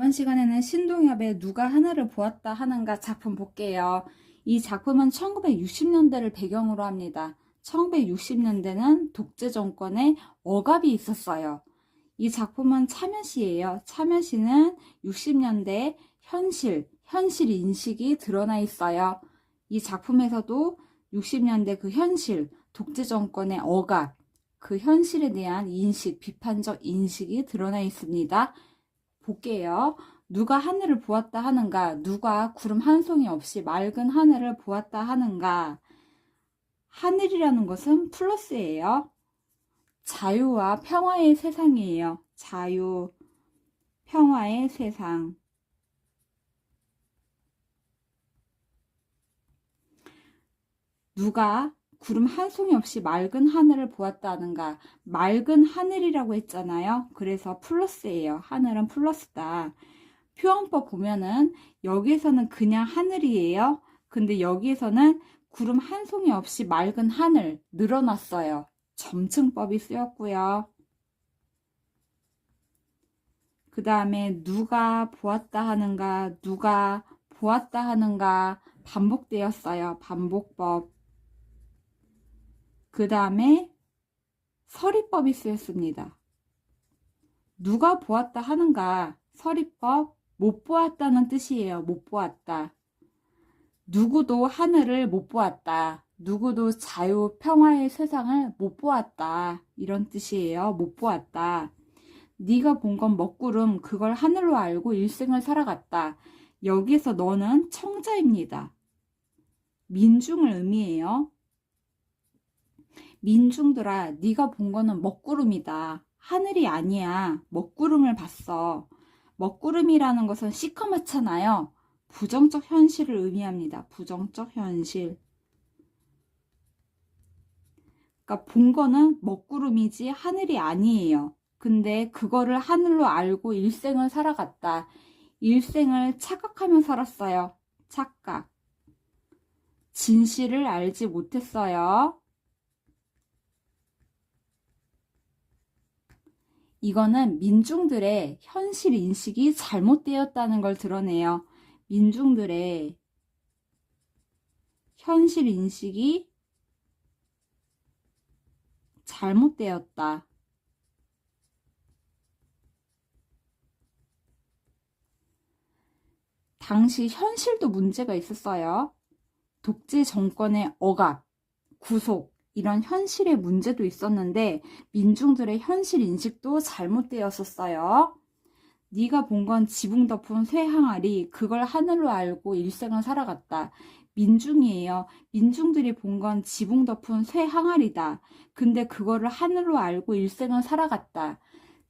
이번 시간에는 신동엽의 누가 하늘을 보았다 하는가 작품 볼게요. 이 작품은 1960년대를 배경으로 합니다. 1960년대는 독재 정권의 억압이 있었어요. 이 작품은 참여시예요. 참여시는 60년대 현실, 현실 인식이 드러나 있어요. 이 작품에서도 60년대 그 현실, 독재 정권의 억압, 그 현실에 대한 인식, 비판적 인식이 드러나 있습니다. 볼게요. 누가 하늘을 보았다 하는가? 누가 구름 한 송이 없이 맑은 하늘을 보았다 하는가? 하늘이라는 것은 플러스예요. 자유와 평화의 세상이에요. 자유, 평화의 세상. 누가 구름 한 송이 없이 맑은 하늘을 보았다는가? 맑은 하늘이라고 했잖아요. 그래서 플러스예요. 하늘은 플러스다. 표현법 보면은 여기에서는 그냥 하늘이에요. 근데 여기에서는 구름 한 송이 없이 맑은 하늘 늘어났어요. 점층법이 쓰였고요. 그 다음에 누가 보았다 하는가, 누가 보았다 하는가 반복되었어요. 반복법. 그 다음에 서리법이 쓰였습니다. 누가 보았다 하는가 서리법 못 보았다는 뜻이에요. 못 보았다. 누구도 하늘을 못 보았다. 누구도 자유, 평화의 세상을 못 보았다. 이런 뜻이에요. 못 보았다. 네가 본 건 먹구름, 그걸 하늘로 알고 일생을 살아갔다. 여기서 너는 청자입니다. 민중을 의미해요. 민중들아, 네가 본 거는 먹구름이다. 하늘이 아니야. 먹구름을 봤어. 먹구름이라는 것은 시커멓잖아요. 부정적 현실을 의미합니다. 부정적 현실. 그러니까 본 거는 먹구름이지 하늘이 아니에요. 근데 그거를 하늘로 알고 일생을 살아갔다. 일생을 착각하며 살았어요. 착각. 진실을 알지 못했어요. 이거는 민중들의 현실 인식이 잘못되었다는 걸 드러내요. 민중들의 현실 인식이 잘못되었다. 당시 현실도 문제가 있었어요. 독재 정권의 억압, 구속, 이런 현실의 문제도 있었는데 민중들의 현실 인식도 잘못되었었어요. 네가 본 건 지붕 덮은 쇠 항아리 그걸 하늘로 알고 일생을 살아갔다. 민중이에요. 민중들이 본 건 지붕 덮은 쇠 항아리다. 근데 그거를 하늘로 알고 일생을 살아갔다.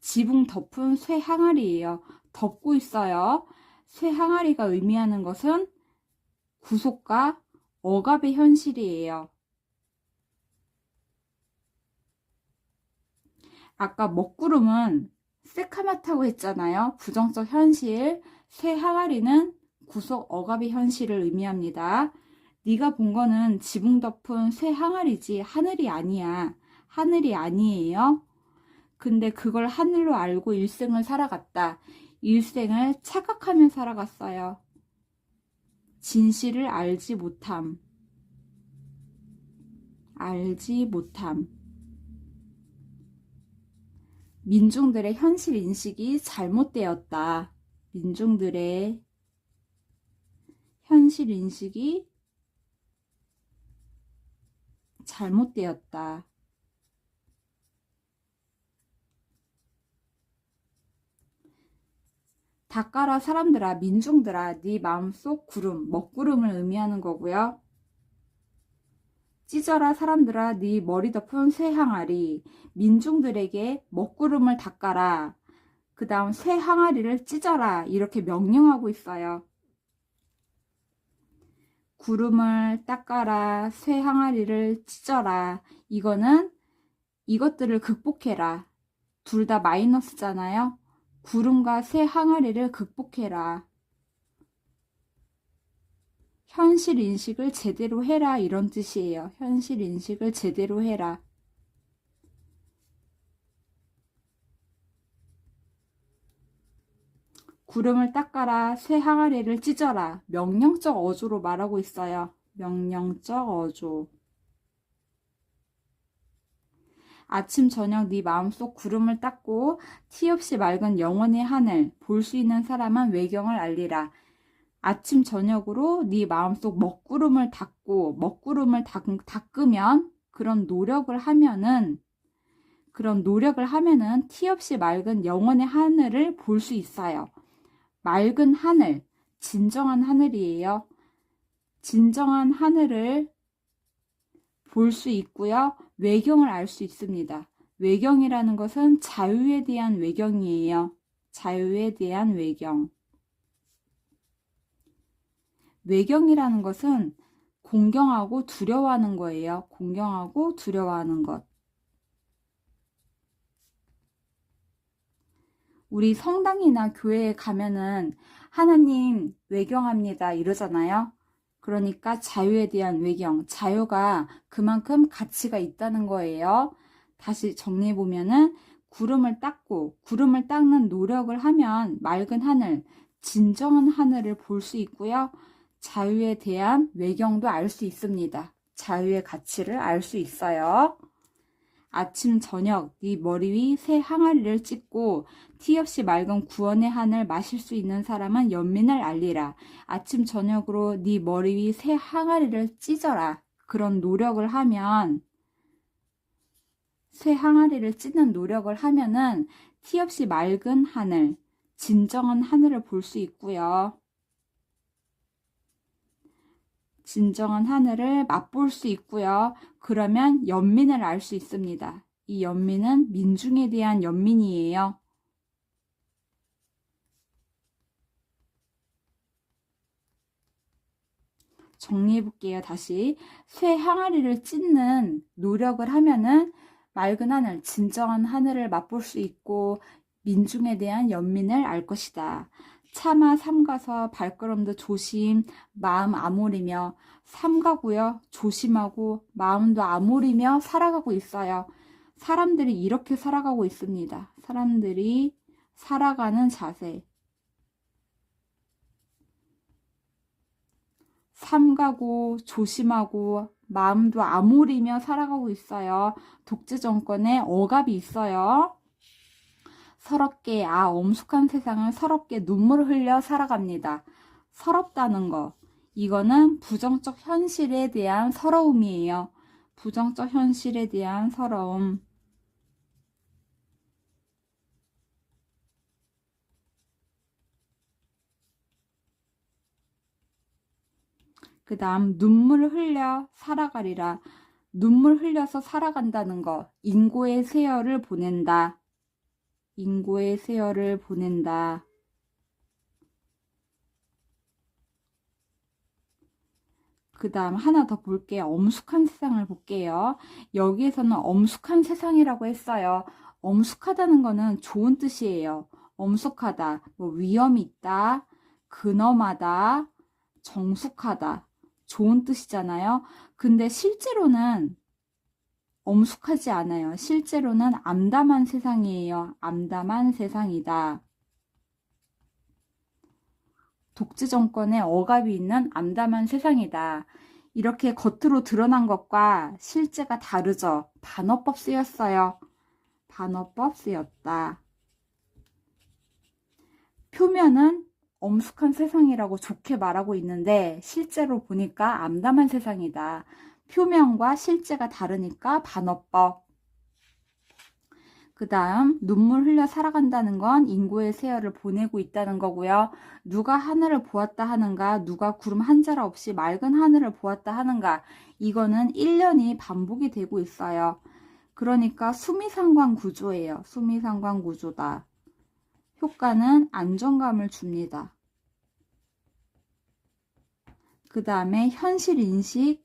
지붕 덮은 쇠 항아리예요. 덮고 있어요. 쇠 항아리가 의미하는 것은 구속과 억압의 현실이에요. 아까 먹구름은 새카맣다고 했잖아요. 부정적 현실, 새 항아리는 구속 억압의 현실을 의미합니다. 네가 본 거는 지붕 덮은 새 항아리지 하늘이 아니야. 하늘이 아니에요. 근데 그걸 하늘로 알고 일생을 살아갔다. 일생을 착각하며 살아갔어요. 진실을 알지 못함. 알지 못함. 민중들의 현실 인식이 잘못되었다. 민중들의 현실 인식이 잘못되었다. 닦아라 사람들아 민중들아 네 마음속 구름 먹구름을 의미하는 거고요. 찢어라 사람들아 네 머리 덮은 쇠 항아리. 민중들에게 먹구름을 닦아라. 그 다음 쇠 항아리를 찢어라. 이렇게 명령하고 있어요. 구름을 닦아라. 쇠 항아리를 찢어라. 이거는 이것들을 극복해라. 둘 다 마이너스잖아요. 구름과 쇠 항아리를 극복해라 현실 인식을 제대로 해라 이런 뜻이에요. 현실 인식을 제대로 해라. 구름을 닦아라, 새 항아리를 찢어라. 명령적 어조로 말하고 있어요. 명령적 어조. 아침 저녁 네 마음속 구름을 닦고 티 없이 맑은 영원의 하늘 볼 수 있는 사람은 외경을 알리라. 아침 저녁으로 네 마음속 먹구름을 닦고 먹구름을 닦, 닦으면 그런 노력을 하면은 그런 노력을 하면은 티 없이 맑은 영원의 하늘을 볼 수 있어요. 맑은 하늘, 진정한 하늘이에요. 진정한 하늘을 볼 수 있고요. 외경을 알 수 있습니다. 외경이라는 것은 자유에 대한 외경이에요. 자유에 대한 외경. 외경이라는 것은 공경하고 두려워하는 거예요. 공경하고 두려워하는 것. 우리 성당이나 교회에 가면은 하나님 외경합니다 이러잖아요. 그러니까 자유에 대한 외경, 자유가 그만큼 가치가 있다는 거예요. 다시 정리해 보면은 구름을 닦고 구름을 닦는 노력을 하면 맑은 하늘, 진정한 하늘을 볼 수 있고요. 자유에 대한 외경도 알 수 있습니다. 자유의 가치를 알 수 있어요. 아침 저녁 네 머리 위 새 항아리를 찢고 티 없이 맑은 구원의 한을 마실 수 있는 사람은 연민을 알리라. 아침 저녁으로 네 머리 위 새 항아리를 찢어라. 그런 노력을 하면 새 항아리를 찢는 노력을 하면은 티 없이 맑은 하늘, 진정한 하늘을 볼 수 있고요. 진정한 하늘을 맛볼 수 있고요. 그러면 연민을 알 수 있습니다. 이 연민은 민중에 대한 연민이에요. 정리해 볼게요. 다시 쇠 항아리를 찢는 노력을 하면은 맑은 하늘, 진정한 하늘을 맛볼 수 있고 민중에 대한 연민을 알 것이다. 차마 삼가서 발걸음도 조심, 마음 아무리며 삼가고요. 조심하고 마음도 아무리며 살아가고 있어요. 사람들이 이렇게 살아가고 있습니다. 사람들이 살아가는 자세. 삼가고 조심하고 마음도 아무리며 살아가고 있어요. 독재 정권에 억압이 있어요. 서럽게 아 엄숙한 세상을 서럽게 눈물을 흘려 살아갑니다. 서럽다는 거 이거는 부정적 현실에 대한 서러움이에요. 부정적 현실에 대한 서러움. 그 다음 눈물을 흘려 살아가리라. 눈물 흘려서 살아간다는 거. 인고의 세열을 보낸다. 인고의 세월을 보낸다. 그 다음 하나 더 볼게요. 엄숙한 세상을 볼게요. 여기에서는 엄숙한 세상이라고 했어요. 엄숙하다는 거는 좋은 뜻이에요. 엄숙하다, 뭐 위험이 있다, 근엄하다, 정숙하다. 좋은 뜻이잖아요. 근데 실제로는 엄숙하지 않아요. 실제로는 암담한 세상이에요. 암담한 세상이다. 독재 정권의 억압이 있는 암담한 세상이다. 이렇게 겉으로 드러난 것과 실제가 다르죠. 반어법 쓰였어요. 반어법 쓰였다. 표면은 엄숙한 세상이라고 좋게 말하고 있는데 실제로 보니까 암담한 세상이다. 표면과 실제가 다르니까 반어법. 그 다음 눈물 흘려 살아간다는 건 인고의 세월을 보내고 있다는 거고요. 누가 하늘을 보았다 하는가 누가 구름 한 자락 없이 맑은 하늘을 보았다 하는가 이거는 1년이 반복이 되고 있어요. 그러니까 수미상관 구조예요. 수미상관 구조다. 효과는 안정감을 줍니다. 그 다음에 현실 인식,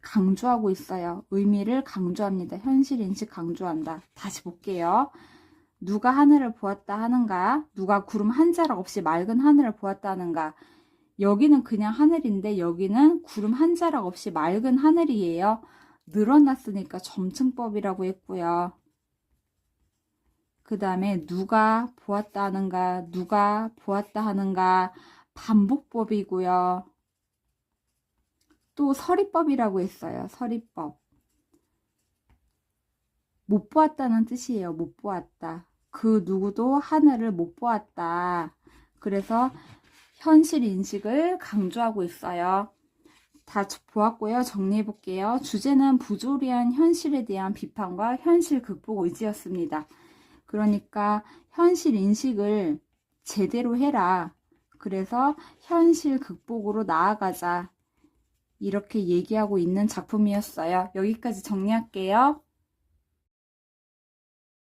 강조하고 있어요. 의미를 강조합니다. 현실 인식 강조한다. 다시 볼게요. 누가 하늘을 보았다 하는가? 누가 구름 한 자락 없이 맑은 하늘을 보았다 하는가? 여기는 그냥 하늘인데 여기는 구름 한 자락 없이 맑은 하늘이에요. 늘어났으니까 점층법이라고 했고요. 그 다음에 누가 보았다 하는가, 누가 보았다 하는가, 반복법이고요. 또 서리법이라고 했어요. 서리법. 못 보았다는 뜻이에요. 못 보았다. 그 누구도 하늘을 못 보았다. 그래서 현실 인식을 강조하고 있어요. 다 보았고요. 정리해 볼게요. 주제는 부조리한 현실에 대한 비판과 현실 극복 의지였습니다. 그러니까 현실 인식을 제대로 해라. 그래서 현실 극복으로 나아가자. 이렇게 얘기하고 있는 작품이었어요. 여기까지 정리할게요.